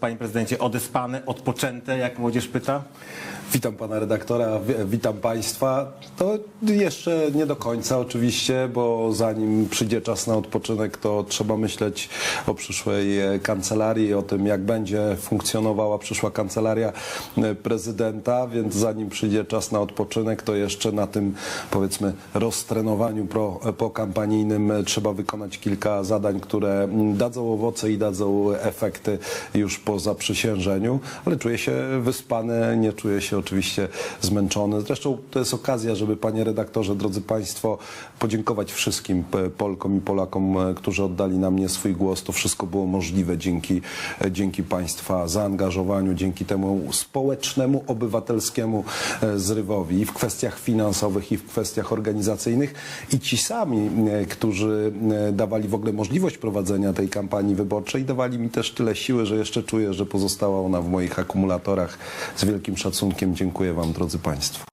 panie prezydencie, odespane, odpoczęte, jak młodzież pyta? Witam pana redaktora, wi- witam państwa. To jeszcze nie do końca oczywiście, bo zanim przyjdzie czas na odpoczynek, to trzeba myśleć o przyszłej e, kancelarii, o tym jak będzie funkcjonowała przyszła kancelaria e, prezydenta, więc zanim przyjdzie czas na odpoczynek, to jeszcze na tym powiedzmy roztrenowaniu pro, pokampanijnym e, trzeba wykonać kilka zadań, które dadzą owoce i dadzą efekty już po zaprzysiężeniu, ale czuję się wyspany, nie czuję się oczywiście zmęczony. Zresztą to jest okazja, żeby panie redaktorze, drodzy państwo, podziękować wszystkim Polkom i Polakom, e, którzy oddali na mnie swój głos. To wszystko było możliwe dzięki, e, dzięki państwa zaangażowaniu, dzięki temu społecznemu, obywatelskiemu e, zrywowi i w kwestiach finansowych, i w kwestiach organizacyjnych. I ci sami, którzy dawali w ogóle możliwość prowadzenia tej kampanii wyborczej, dawali mi też tyle siły, że jeszcze czuję, że pozostała ona w moich akumulatorach. Z wielkim szacunkiem dziękuję Wam, drodzy Państwo.